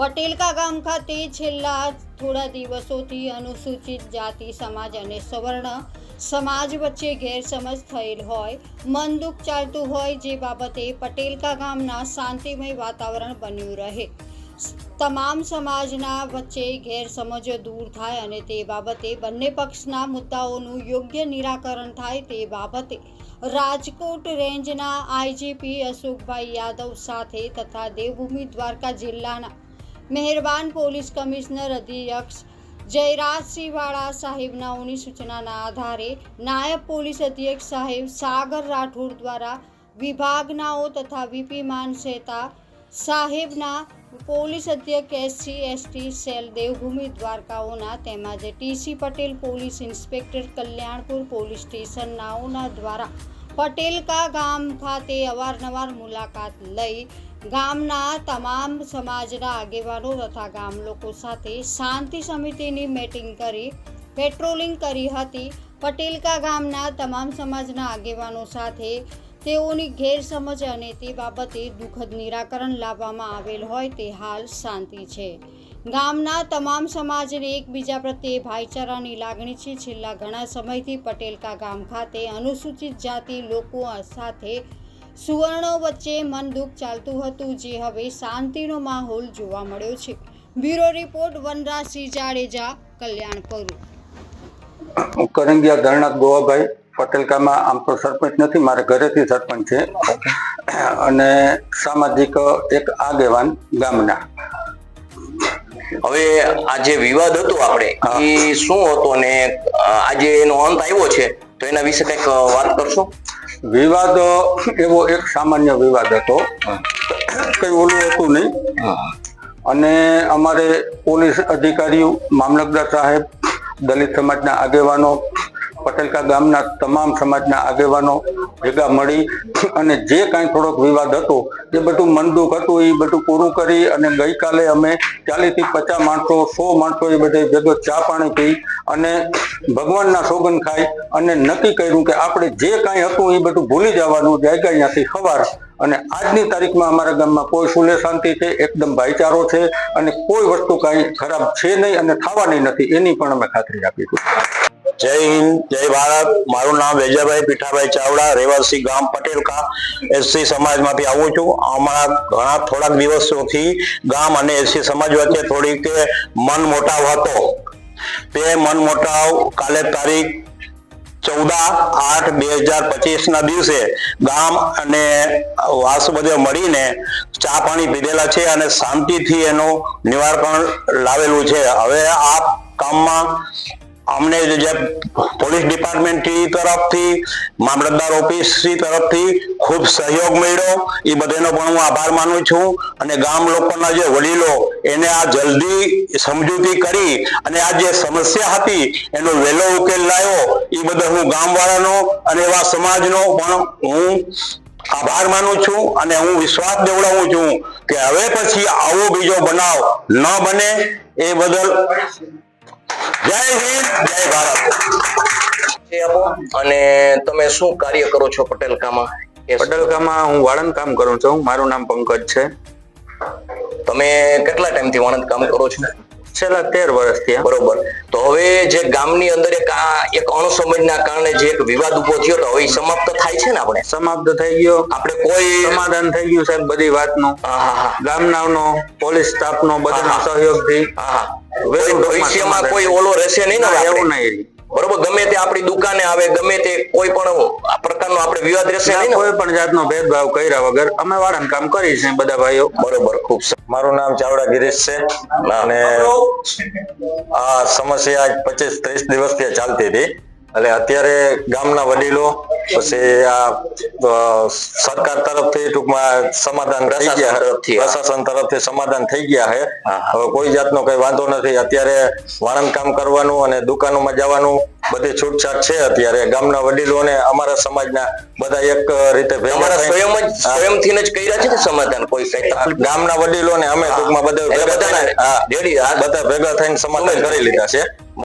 પટેલકા ગામ ખાતે છેલ્લા થોડા દિવસોથી અનુસૂચિત જાતિ, સમાજ અને સવર્ણ સમાજ વચ્ચે ગેરસમજ થયેલ હોય, મન દુઃખ ચાલતું હોય જે બાબતે પટેલકા ગામના શાંતિમય વાતાવરણ બન્યું રહે. તમામ સમાજના વચ્ચે ગેરસમજો દૂર થાય અને તે બાબતે બંને પક્ષના મુદ્દાઓનું યોગ્ય નિરાકરણ થાય તે બાબતે રાજકોટ રેન્જના આઈજીપી અશોકભાઈ યાદવ સાથે તથા દેવભૂમિ દ્વારકા જિલ્લાના મહેરબાન પોલીસ કમિશનર અધ્યક્ષ જયરાજસિંહવાળા સાહેબનાઓની સૂચનાના આધારે નાયબ પોલીસ અધ્યક્ષ સાહેબ સાગર રાઠોડ દ્વારા વિભાગનાઓ તથા વીપી માનસેતા સાહેબના પોલીસ અધ્યક્ષ એસસી, એસટી, સેલ, દેવભૂમિ દ્વારકાઓના તેમજ TC Patel police inspector Kalyanpur police સ્ટેશનનાઓના દ્વારા પટેલકા ગામ ખાતે અવારનવાર મુલાકાત લઈ ગામના તમામ સમાજના આગેવાનો તથા ગામ લોકો સાથે શાંતિ સમિતિની મીટિંગ કરી પેટ્રોલિંગ કરી હતી. પટેલકા ગામના તમામ સમાજના આગેવાનો સાથે તેઓની ગેરસમજ અને તે બાબતે દુઃખદ નિરાકરણ લાવવામાં આવેલ હોય તે હાલ શાંતિ છે. ગામના તમામ સમાજને એકબીજા પ્રત્યે ભાઈચારાની લાગણી છે. છેલ્લા ઘણા સમયથી પટેલકા ગામ ખાતે અનુસૂચિત જાતિ લોકો સાથે સુવર્ણો વચ્ચે મન દુઃખ ચાલતું હતું, જે હવે શાંતિનો માહોલ જોવા મળ્યો છે. બ્યુરો રિપોર્ટ વનરાજસિંહ જાડેજા કલ્યાણપુર કરંગિયા ધરણા ગોવાભાઈ, પટેલકામાં આમ તો સરપંચ નથી, મારે ઘરેથી સરપંચ છે. અને સામાજિક એક આગેવાન ગામના. હવે આ જે વિવાદ હતો આપણે એ શું હતો ને આજે એનો અંત આવ્યો છે તો એના વિશે કંઈક વાત કરશો? વિવાદ એવો એક સામાન્ય વિવાદ હતો. કઈ ઓલું હતું નહીં. અને અમારે પોલીસ અધિકારીઓ મામલતદાર સાહેબ દલિત સમાજના આગેવાનો પટેલકા ગામના તમામ સમાજના આગેવાનો ભેગા મળી અને જે કાંઈ થોડોક વિવાદ હતો, એ બધું મનદુખ હતું, એ બધું પૂરું કરી અને ગઈકાલે અમે ચાલીસથી પચાસ માણસો, સો માણસો એ બધે ભેગો ચા પાણી પી અને ભગવાનના સોગન ખાઈ અને નક્કી કર્યું કે આપણે જે કાંઈ હતું એ બધું ભૂલી જવાનું જાયગા અહીંયાથી સવાર. અને આજની તારીખમાં અમારા ગામમાં કોઈ સુલે શાંતિ છે, એકદમ ભાઈચારો છે અને કોઈ વસ્તુ કાંઈ ખરાબ છે નહીં અને થવાની નથી, એની પણ અમે ખાતરી આપીશું. જય હિન્દ, જય ભારત. મારું નામ વેજાભાઈ પીઠાભાઈ ચાવડા, રહેવાસી ગામ પટેલકા એસસી સમાજમાંથી આવું છું. હમણાં ઘણા થોડાક દિવસોથી ગામ અને એસસી સમાજ વચ્ચે થોડીક મન મોટાવ હતો. તે મન મોટાવ કાલે તારીખ ચૌદા આઠ બે હજાર પચીસ ના દિવસે ગામ અને વાસ બધે મળીને ચા પાણી પીધેલા છે અને શાંતિથી એનું નિવારણ લાવેલું છે. હવે આ કામમાં અમને જે પોલીસ ડિપાર્ટમેન્ટ તરફથી, મામલતદાર ઓફિસની તરફથી ખૂબ સહયોગ મળ્યો. એ બધાનો પણ હું આભાર માનું છું. અને ગામ લોકોના જે વડીલો, એને આ જલ્દી સમજૂતી કરી અને આ જે સમસ્યા હતી, એનો વહેલો ઉકેલ લાવ્યો. એ બધા હું ગામવાળાનો અને એવા સમાજનો પણ હું આભાર માનું છું અને હું વિશ્વાસ દેવડાવું છું કે હવે પછી આવો બીજો બનાવ ન બને એ બદલ જય હિન્દ જય ભારત. અને તમે શું કાર્ય કરો છો પટેલકામાં? પટેલકામાં હું વાળંદ કામ કરું છું. મારું નામ પંકજ છે. તમે કેટલા ટાઈમથી વાળંદ કામ કરો છો? છેલ્લા તેર વર્ષથી બરોબર. તો હવે જે ગામની અંદર એક એક અણસમજના કારણે જે એક વિવાદ ઊભો થયો તો હવે સમાપ્ત થાય છે ને આપણે? સમાપ્ત થઈ ગયો. આપણે કોઈ સમાધાન થઈ ગયું સાહેબ બધી વાતનું. ગામનાનો પોલીસ સ્ટાફનો બધાના. સહયોગથી. ભવિષ્યમાં કોઈ ઓલો રહેશે નહીં ને એવું નહીં બરોબર ગમે તે આપણી દુકાને આવે ગમે તે કોઈ પણ પ્રકારનો આપણે વિવાદ રહેશે નહીં કોઈ પણ જાતનો ભેદભાવ કર્યા વગર અમે વાળાને કામ કરી છે બધા ભાઈઓ. બરોબર ખૂબ. મારું નામ ચાવડા ગિરીશ છે. અને આ સમસ્યા આજ પચીસ ત્રીસ દિવસથી ચાલતી હતી. એટલે અત્યારે ગામના વડીલો પછી આ સરકાર તરફથી ટૂંકમાં સમાધાન થઈ ગયા પ્રશાસન તરફથી સમાધાન થઈ ગયા છે હવે કોઈ જાતનો કઈ વાંધો નથી. અત્યારે વાણંદ કામ કરવાનું અને દુકાનોમાં જવાનું બધી છૂટછાટ છે અત્યારે. ગામના વડીલો ને અમારા સમાજના બધા એક રીતે સ્વયં જ સ્વયંથી જ કર્યા છે સમાધાન કોઈ ગામના વડીલો ને અમે ટૂંકમાં. બધા ભેગા થઈને સમાધાન કરી લીધા છે.